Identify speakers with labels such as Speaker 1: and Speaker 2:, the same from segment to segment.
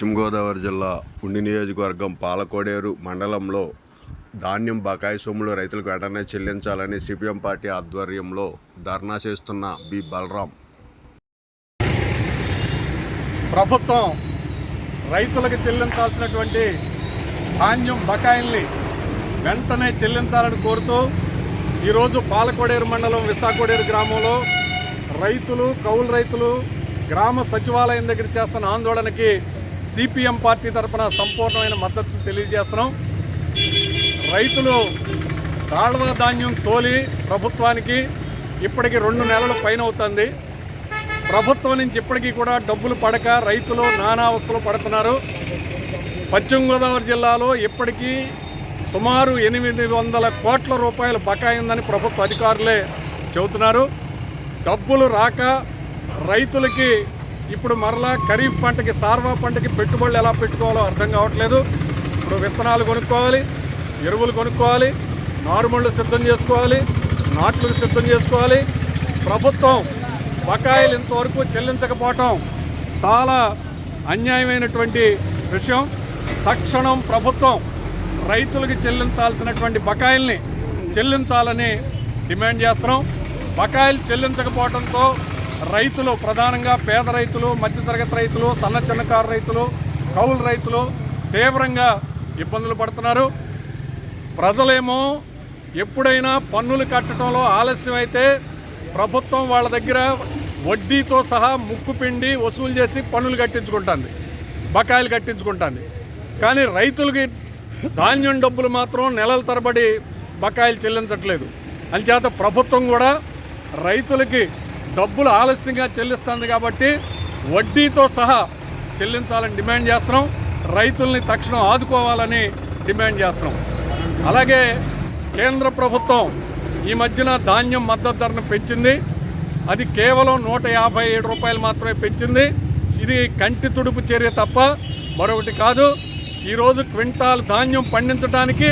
Speaker 1: పశ్చిమ గోదావరి జిల్లా ఉండి నియోజకవర్గం పాలకోడేరు మండలంలో ధాన్యం బకాయి సొమ్ములు రైతులకు వెంటనే చెల్లించాలని సిపిఎం పార్టీ ఆధ్వర్యంలో ధర్నా చేస్తున్న బి. బలరాం.
Speaker 2: ప్రభుత్వం రైతులకు చెల్లించాల్సినటువంటి ధాన్యం బకాయిల్ని వెంటనే చెల్లించాలని కోరుతూ ఈరోజు పాలకోడేరు మండలం విశాఖోడేరు గ్రామంలో రైతులు కౌలు రైతులు గ్రామ సచివాలయం దగ్గర చేస్తున్న ఆందోళనకి సిపిఎం పార్టీ తరఫున సంపూర్ణమైన మద్దతు తెలియజేస్తున్నాం. రైతులు కాళ్వ ధాన్యం తోలి ప్రభుత్వానికి ఇప్పటికి రెండు నెలలు పైన అవుతుంది ప్రభుత్వం నుంచి ఇప్పటికీ కూడా డబ్బులు పడక రైతులు నానావస్థలు పడుతున్నారు. పశ్చిమ గోదావరి జిల్లాలో ఇప్పటికీ సుమారు ఎనిమిది వందల కోట్ల రూపాయల బకాయి ఉందని ప్రభుత్వ అధికారులే చెబుతున్నారు. డబ్బులు రాక రైతులకి ఇప్పుడు మరలా ఖరీఫ్ పంటకి సార్వా పంటకి పెట్టుబడులు ఎలా పెట్టుకోవాలో అర్థం కావట్లేదు. ఇప్పుడు విత్తనాలు కొనుక్కోవాలి ఎరువులు కొనుక్కోవాలి నారుమళ్ళు సిద్ధం చేసుకోవాలి నాట్లు సిద్ధం చేసుకోవాలి. ప్రభుత్వం బకాయిలు ఇంతవరకు చెల్లించకపోవటం చాలా అన్యాయమైనటువంటి విషయం. తక్షణం ప్రభుత్వం రైతులకు చెల్లించాల్సినటువంటి బకాయిల్ని చెల్లించాలని డిమాండ్ చేస్తున్నాం. బకాయిలు చెల్లించకపోవడంతో రైతులు ప్రధానంగా పేద రైతులు మధ్యతరగతి రైతులు సన్న చిన్నకారు రైతులు కౌలు రైతులు తీవ్రంగా ఇబ్బందులు పడుతున్నారు. ప్రజలేమో ఎప్పుడైనా పన్నులు కట్టడంలో ఆలస్యం అయితే ప్రభుత్వం వాళ్ళ దగ్గర వడ్డీతో సహా ముక్కు పిండి వసూలు చేసి పన్నులు కట్టించుకుంటుంది బకాయిలు కట్టించుకుంటుంది. కానీ రైతులకి ధాన్యం డబ్బులు మాత్రం నెలల తరబడి బకాయిలు చెల్లించట్లేదు. అంచేత ప్రభుత్వం కూడా రైతులకి డబ్బులు ఆలస్యంగా చెల్లిస్తుంది కాబట్టి వడ్డీతో సహా చెల్లించాలని డిమాండ్ చేస్తున్నాం. రైతుల్ని తక్షణం ఆదుకోవాలని డిమాండ్ చేస్తున్నాం. అలాగే కేంద్ర ప్రభుత్వం ఈ మధ్యన ధాన్యం మద్దతు ధరను పెంచింది. అది కేవలం నూట యాభై ఏడు రూపాయలు మాత్రమే పెంచింది. ఇది కంటి తుడుపు చర్య తప్ప మరొకటి కాదు. ఈరోజు క్వింటాల్ ధాన్యం పండించడానికి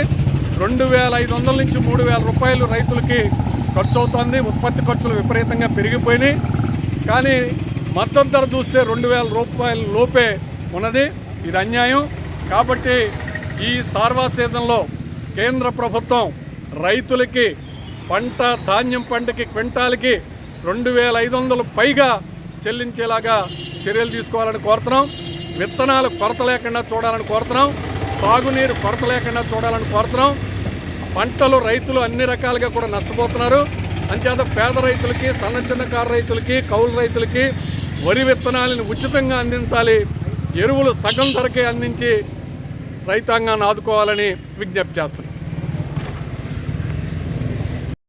Speaker 2: రెండు వేల ఐదు వందల నుంచి మూడు వేల రూపాయలు రైతులకి ఖర్చు అవుతోంది ఉత్పత్తి ఖర్చులు విపరీతంగా పెరిగిపోయినాయి. కానీ మద్దతు ధర చూస్తే రెండు వేల రూపాయల లోపే ఉన్నది. ఇది అన్యాయం. కాబట్టి ఈ సార్వా సీజన్లో కేంద్ర ప్రభుత్వం రైతులకి పంట ధాన్యం పంటకి క్వింటాల్కి రెండు వేల ఐదు వందలు పైగా చెల్లించేలాగా చర్యలు తీసుకోవాలని కోరుతున్నాం. విత్తనాలు కొరత లేకుండా చూడాలని కోరుతున్నాం. సాగునీరు కొరత లేకుండా చూడాలని కోరుతున్నాం. పంటలు రైతులు అన్ని రకాలుగా కూడా నష్టపోతున్నారు. అంచేత పేద రైతులకి సన్న చిన్నకారు రైతులకి కౌలు రైతులకి వరి విత్తనాలను ఉచితంగా అందించాలి. ఎరువులు సగం ధరకే అందించి రైతాంగాన్ని ఆదుకోవాలని విజ్ఞప్తి చేస్తున్నారు.